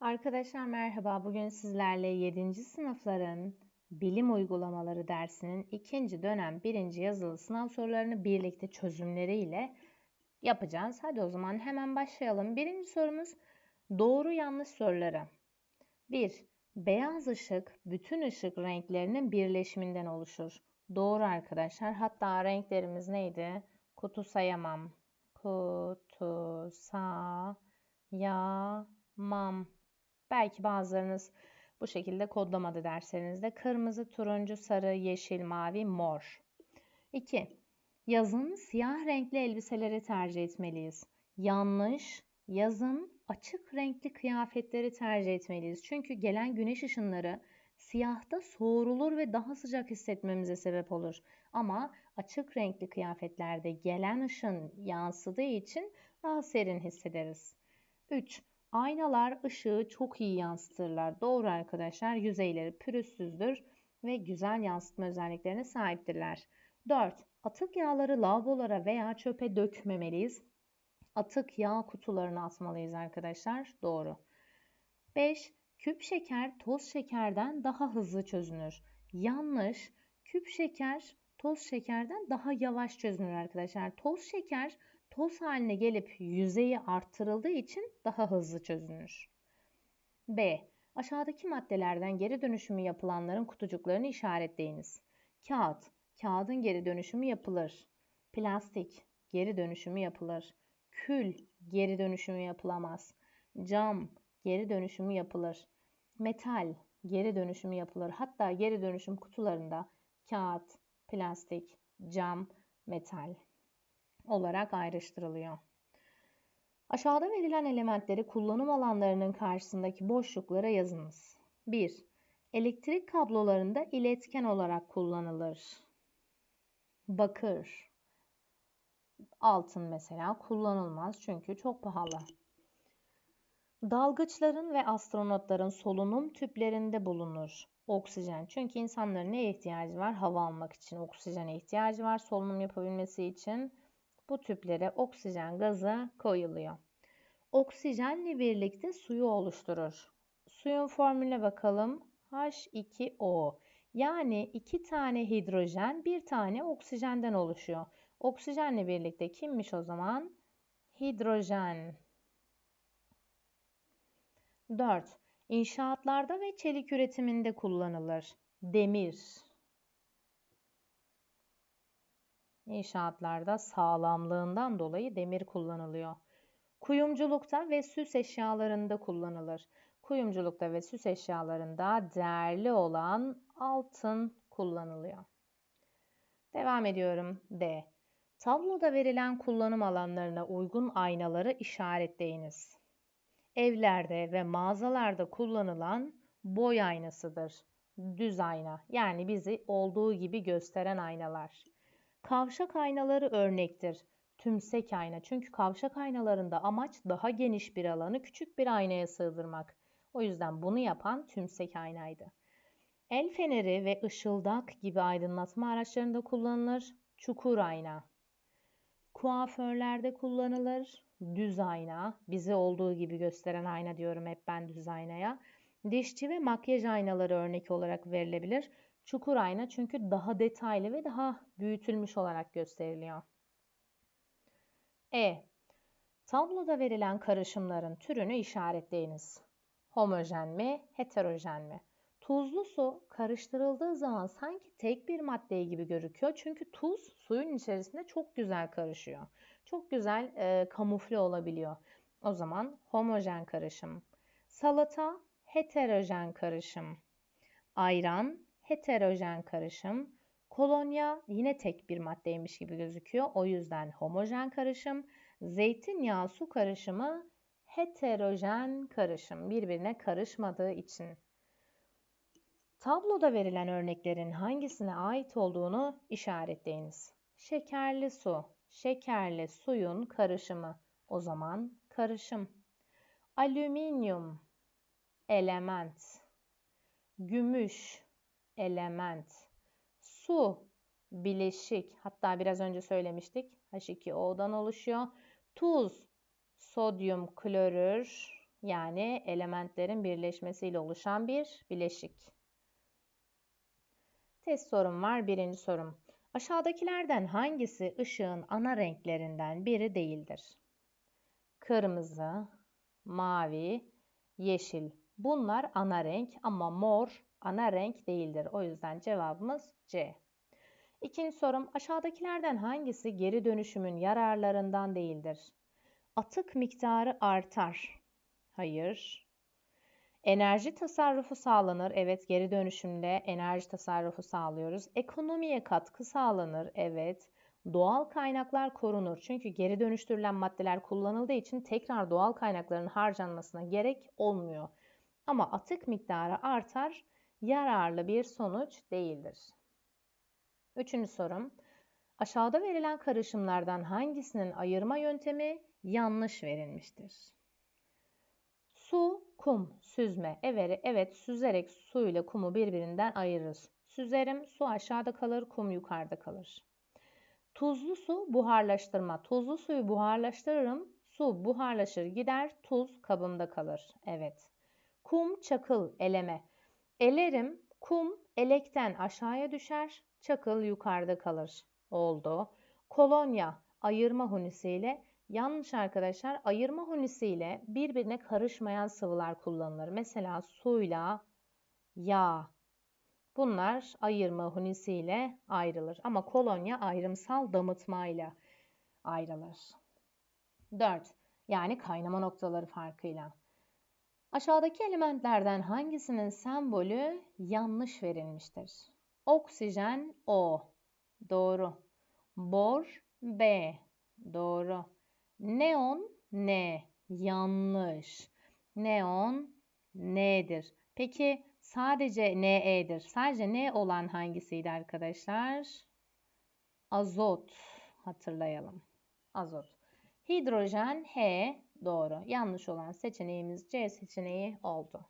Arkadaşlar merhaba. Bugün sizlerle 7. sınıfların bilim uygulamaları dersinin ikinci dönem birinci yazılı sınav sorularını birlikte çözümleriyle yapacağız. Hadi o zaman hemen başlayalım. Birinci sorumuz doğru yanlış soruları. 1. Beyaz ışık bütün ışık renklerinin birleşiminden oluşur. Doğru arkadaşlar. Hatta renklerimiz neydi? Kutu sayamam. Kutu sayamam. Belki bazılarınız bu şekilde kodlamadı derslerinizde. Kırmızı, turuncu, sarı, yeşil, mavi, mor. 2. Yazın siyah renkli elbiseleri tercih etmeliyiz. Yanlış. Yazın açık renkli kıyafetleri tercih etmeliyiz. Çünkü gelen güneş ışınları siyahta soğurulur ve daha sıcak hissetmemize sebep olur. Ama açık renkli kıyafetlerde gelen ışın yansıdığı için daha serin hissederiz. 3. Aynalar ışığı çok iyi yansıtırlar. Doğru arkadaşlar. Yüzeyleri pürüzsüzdür ve güzel yansıtma özelliklerine sahiptirler. 4. Atık yağları lavabolara veya çöpe dökmemeliyiz. Atık yağ kutularına atmalıyız arkadaşlar. Doğru. 5. Küp şeker toz şekerden daha hızlı çözünür. Yanlış. Küp şeker toz şekerden daha yavaş çözünür arkadaşlar. Toz şeker toz haline gelip yüzeyi arttırıldığı için daha hızlı çözünür. B. Aşağıdaki maddelerden geri dönüşümü yapılanların kutucuklarını işaretleyiniz. Kağıt, kağıdın geri dönüşümü yapılır. Plastik, geri dönüşümü yapılır. Kül, geri dönüşümü yapılamaz. Cam, geri dönüşümü yapılır. Metal, geri dönüşümü yapılır. Hatta geri dönüşüm kutularında kağıt, plastik, cam, metal olarak ayrıştırılıyor. Aşağıda verilen elementleri kullanım alanlarının karşısındaki boşluklara yazınız. 1. Elektrik kablolarında iletken olarak kullanılır. Bakır. Altın mesela kullanılmaz çünkü çok pahalı. Dalgıçların ve astronotların solunum tüplerinde bulunur. Oksijen. Çünkü insanların neye ihtiyacı var? Hava almak için oksijene ihtiyacı var. Solunum yapabilmesi için bu tüplere oksijen gazı koyuluyor. Oksijenle birlikte suyu oluşturur. Suyun formülüne bakalım. H2O. Yani iki tane hidrojen, bir tane oksijenden oluşuyor. Oksijenle birlikte kimmiş o zaman? Hidrojen. 4. İnşaatlarda ve çelik üretiminde kullanılır. Demir. İnşaatlarda sağlamlığından dolayı demir kullanılıyor. Kuyumculukta ve süs eşyalarında kullanılır. Kuyumculukta ve süs eşyalarında değerli olan altın kullanılıyor. Devam ediyorum. D. Tabloda verilen kullanım alanlarına uygun aynaları işaretleyiniz. Evlerde ve mağazalarda kullanılan boy aynasıdır. Düz ayna yani bizi olduğu gibi gösteren aynalar. Kavşak aynaları örnektir. Tümsek ayna. Çünkü kavşak aynalarında amaç daha geniş bir alanı küçük bir aynaya sığdırmak. O yüzden bunu yapan tümsek aynaydı. El feneri ve ışıldak gibi aydınlatma araçlarında kullanılır. Çukur ayna. Kuaförlerde kullanılır. Düz ayna. Bizi olduğu gibi gösteren ayna diyorum hep ben düz aynaya. Dişçi ve makyaj aynaları örnek olarak verilebilir. Çukur ayna çünkü daha detaylı ve daha büyütülmüş olarak gösteriliyor. E. Tabloda verilen karışımların türünü işaretleyiniz. Homojen mi, heterojen mi? Tuzlu su karıştırıldığı zaman sanki tek bir madde gibi gözüküyor. Çünkü tuz suyun içerisinde çok güzel karışıyor. Çok güzel e, kamufle olabiliyor. O zaman homojen karışım. Salata heterojen karışım. Ayran heterojen karışım. Kolonya yine tek bir maddeymiş gibi gözüküyor. O yüzden homojen karışım. Zeytinyağı su karışımı heterojen karışım. Birbirine karışmadığı için. Tabloda verilen örneklerin hangisine ait olduğunu işaretleyiniz. Şekerli su, şekerli suyun karışımı. O zaman karışım. Alüminyum, element. Gümüş, element. Su, bileşik. Hatta biraz önce söylemiştik. H2O'dan oluşuyor. Tuz, sodyum klorür Yani elementlerin birleşmesiyle oluşan bir bileşik. Test sorum var. Birinci sorum. Aşağıdakilerden hangisi ışığın ana renklerinden biri değildir? Kırmızı, mavi, yeşil. Bunlar ana renk ama mor ana renk değildir. O yüzden cevabımız C. İkinci sorum aşağıdakilerden hangisi geri dönüşümün yararlarından değildir? Atık miktarı artar. Hayır. Enerji tasarrufu sağlanır. Evet, geri dönüşümde enerji tasarrufu sağlıyoruz. Ekonomiye katkı sağlanır. Evet. Doğal kaynaklar korunur. Çünkü geri dönüştürülen maddeler kullanıldığı için tekrar doğal kaynakların harcanmasına gerek olmuyor. Ama atık miktarı artar, yararlı bir sonuç değildir. Üçüncü sorum. Aşağıda verilen karışımlardan hangisinin ayırma yöntemi yanlış verilmiştir? Su, kum, süzme. Evet, evet süzerek su ile kumu birbirinden ayırırız. Süzerim, su aşağıda kalır, kum yukarıda kalır. Tuzlu su buharlaştırma. Tuzlu suyu buharlaştırırım. Su buharlaşır gider, tuz kabımda kalır. Evet. Kum, çakıl, eleme. Elerim, kum elekten aşağıya düşer, çakıl yukarıda kalır. Oldu. Kolonya, ayırma hunisiyle Yanlış arkadaşlar. Ayırma hunisiyle birbirine karışmayan sıvılar kullanılır. Mesela suyla yağ. Bunlar ayırma hunisiyle ayrılır. Ama kolonya ayrımsal damıtmayla ayrılır. 4. Yani kaynama noktaları farkıyla. Aşağıdaki elementlerden hangisinin sembolü yanlış verilmiştir? Oksijen O. Doğru. Bor B. Doğru. Neon ne? Yanlış. Neon nedir? Peki sadece ne'dir. Sadece ne olan hangisiydi arkadaşlar? Azot. Hatırlayalım. Azot. Hidrojen H doğru. Yanlış olan seçeneğimiz C seçeneği oldu.